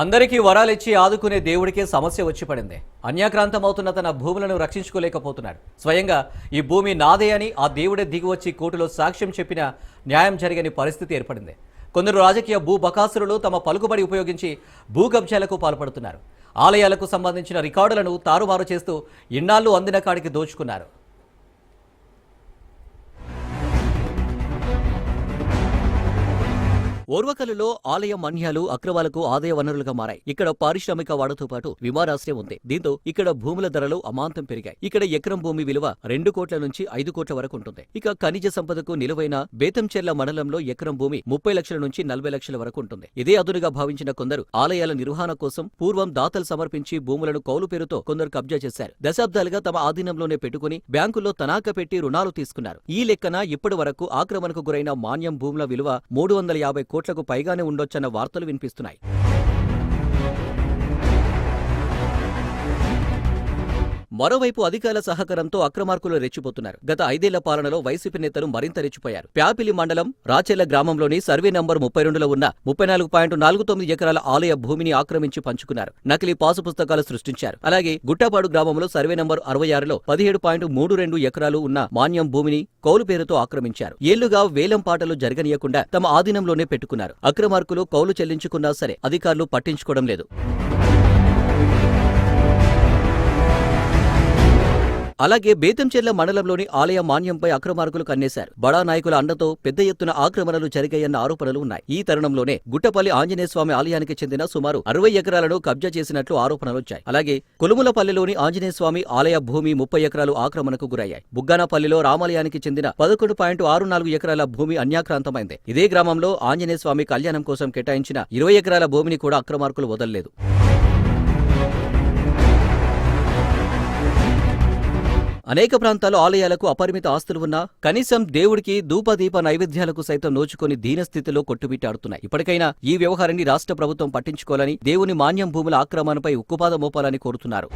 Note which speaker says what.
Speaker 1: అందరికీ వరాలిచ్చి ఆదుకునే దేవుడికే సమస్య వచ్చి పడింది. అన్యాక్రాంతమవుతున్న తన భూములను రక్షించుకోలేకపోతున్నాడు స్వయంగా ఈ భూమి నాదే అని ఆ దేవుడే దిగివచ్చి కోర్టులో సాక్ష్యం చెప్పిన న్యాయం జరగని పరిస్థితి ఏర్పడింది. కొందరు రాజకీయ భూ బకాసురులు తమ పలుకుబడి ఉపయోగించి భూ కబ్జాలకు పాల్పడుతున్నారు. ఆలయాలకు సంబంధించిన రికార్డులను తారుమారు చేస్తూ ఇన్నాళ్ళు అందిన కాడికి దోచుకున్నారు. ఓర్వకలులో ఆలయ మన్యాలు అక్రమాలకు ఆదాయ వనరులుగా మారాయి. ఇక్కడ పారిశ్రామిక వాడతో పాటు విమానాశ్రయం ఉంది. దీంతో ఇక్కడ భూముల ధరలు అమాంతం పెరిగాయి. ఇక్కడ ఎకరం భూమి విలువ రెండు కోట్ల నుంచి ఐదు కోట్ల వరకు ఉంటుంది. ఇక ఖనిజ సంపదకు నిలువైన బేతంచెర్ల మండలంలో ఎకరం భూమి ముప్పై లక్షల నుంచి నలభై లక్షల వరకు ఉంటుంది. ఇదే అదునుగా భావించిన కొందరు ఆలయాల నిర్వహణ కోసం పూర్వం దాతలు సమర్పించి భూములను కౌలు పేరుతో కొందరు కబ్జా చేశారు. దశాబ్దాలుగా తమ ఆధీనంలోనే పెట్టుకుని బ్యాంకుల్లో తనాఖా పెట్టి రుణాలు తీసుకున్నారు. ఈ లెక్కన ఇప్పటి వరకు ఆక్రమణకు గురైన మాన్యం భూముల విలువ మూడు వందల యాభై కోట్లకు పైగానే ఉండొచ్చన్న వార్తలు వినిపిస్తున్నాయి. మరోవైపు అధికారుల సహకారంతో అక్రమార్కులు రెచ్చిపోతున్నారు. గత ఐదేళ్ళ పాలనలో వైసీపీ నేతలు మరింత రెచ్చిపోయారు. ప్యాపిలి మండలం రాచెల్ల గ్రామంలోని సర్వే నంబర్ ముప్పై రెండులో ఉన్న ముప్పై నాలుగు పాయింట్ నాలుగు తొమ్మిది ఎకరాల ఆలయ భూమిని ఆక్రమించి పంచుకున్నారు. నకిలీ పాసు పుస్తకాలు సృష్టించారు. అలాగే గుట్టపాడు గ్రామంలో సర్వే నంబర్ అరవై ఆరులో పదిహేడు పాయింట్ మూడు రెండు ఎకరాలు ఉన్న మాన్యం భూమిని కౌలు పేరుతో ఆక్రమించారు. ఏళ్ళుగా వేలం పాటలు జరగనీయకుండా తమ ఆధీనంలోనే పెట్టుకున్నారు. అక్రమార్కులు కౌలు చెల్లించుకున్నా సరే అధికారులు పట్టించుకోవడం లేదు. అలాగే బేతంచెర్ల మండలంలోని ఆలయ మాన్యంపై అక్రమార్కులు కన్నేశారు. బడా నాయకుల అండతో పెద్ద ఎత్తున ఆక్రమణలు జరిగాయన్న ఆరోపణలు ఉన్నాయి. ఈ తరుణంలోనే గుట్టపల్లి ఆంజనేయస్వామి ఆలయానికి చెందిన సుమారు అరవై ఎకరాలను కబ్జా చేసినట్లు ఆరోపణలు వచ్చాయి. అలాగే కొలుములపల్లిలోని ఆంజనేయస్వామి ఆలయ భూమి ముప్పై ఎకరాలు ఆక్రమణకు గురయ్యాయి. బుగ్గానపల్లిలో రామాలయానికి చెందిన పదకొండు పాయింట్ ఆరు నాలుగు ఎకరాల భూమి అన్యాక్రాంతమైంది. ఇదే గ్రామంలో ఆంజనేయస్వామి కళ్యాణం కోసం కేటాయించిన ఇరవై ఎకరాల భూమిని కూడా అక్రమార్కులు వదలలేదు. అనేక ప్రాంతాల్లో ఆలయాలకు అపరిమిత ఆస్తులు ఉన్నా కనీసం దేవుడికి ధూపదీప నైవేద్యాలకు సైతం నోచుకొని దీనస్థితిలో కొట్టుమిట్టాడుతున్నాయి ఇప్పటికైనా ఈ వ్యవహారాన్ని రాష్ట్ర ప్రభుత్వం పట్టించుకోవాలని దేవుని మాన్యం భూముల ఆక్రమణపై ఉక్కుపాద మోపాలని కోరుతున్నారు.